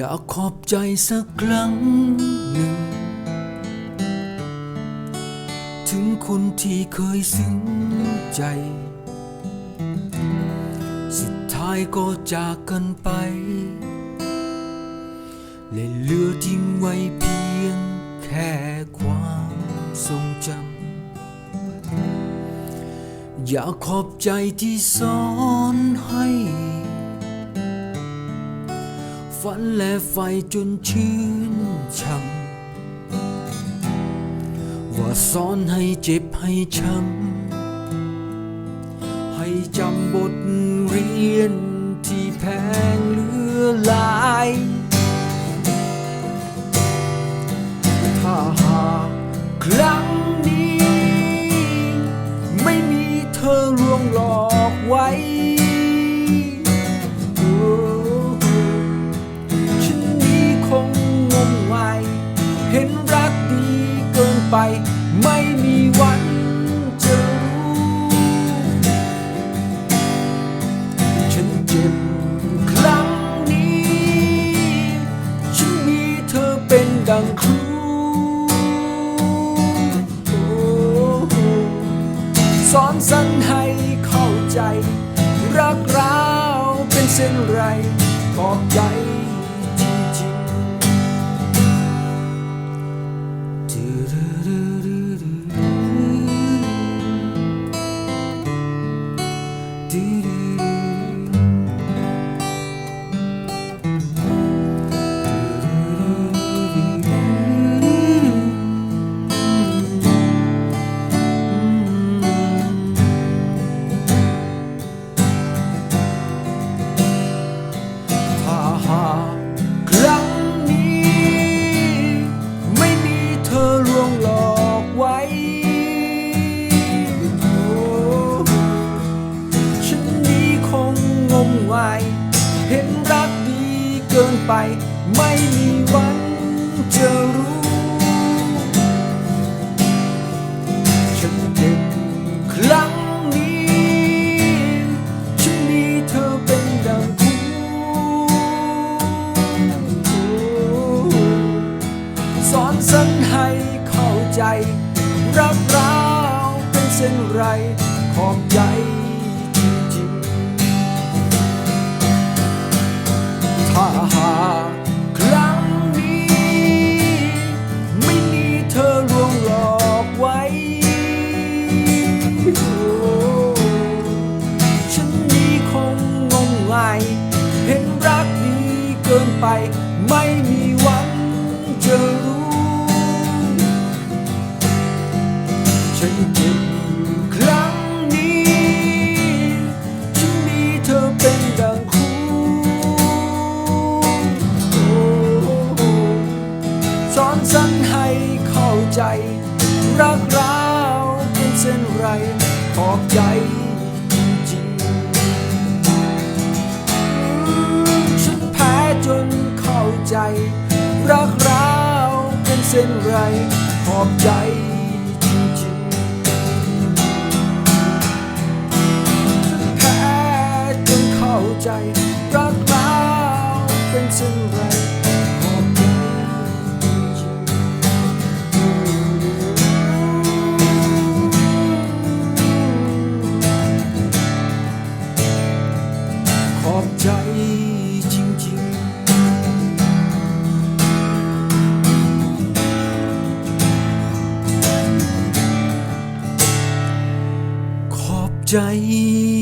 อยากขอบใจสักครั้งหนึ่ง ถึงคนที่เคยซึ้งใจ สุดท้ายก็จากกันไปและเหลือทิ้งไว้เพียงแค่ความทรงจำอยากขอบใจที่สอนให้ ฝันและไฟจนชื่นช่ำว่าสอนให้เจ็บให้ช้ำให้จำบทเรียนที่แพงเหลือหลาย ถ้าหากครั้งนี้ ไม่มีเธอลวงหลอกไว้ วันจะรู้ ฉันเจ็บครั้งนี้ ฉันมีเธอเป็นดังครูโอ้สอนสั่นให้เข้าใจ รักเราเป็นเส้นไรขอบใจจ กินไป ไม่มีวันจะรู้ ฉันเจ็บครั้งนี้ ฉันมีเธอเป็นดังคู่สอนสันให้เข้าใจ รักเราวเป็นเส้นไรขอบใจ นไป ไม่มีวันจะรู้ ฉันเจ็บครั้งนี้ ฉันมีเธอเป็นดังคู่โอ้อน ใจ รักเราเป็นเส้นไรหอบใจจริงๆแพ้จนเข้าใจ รักเราเป็นเส้นไร ใจจริงๆ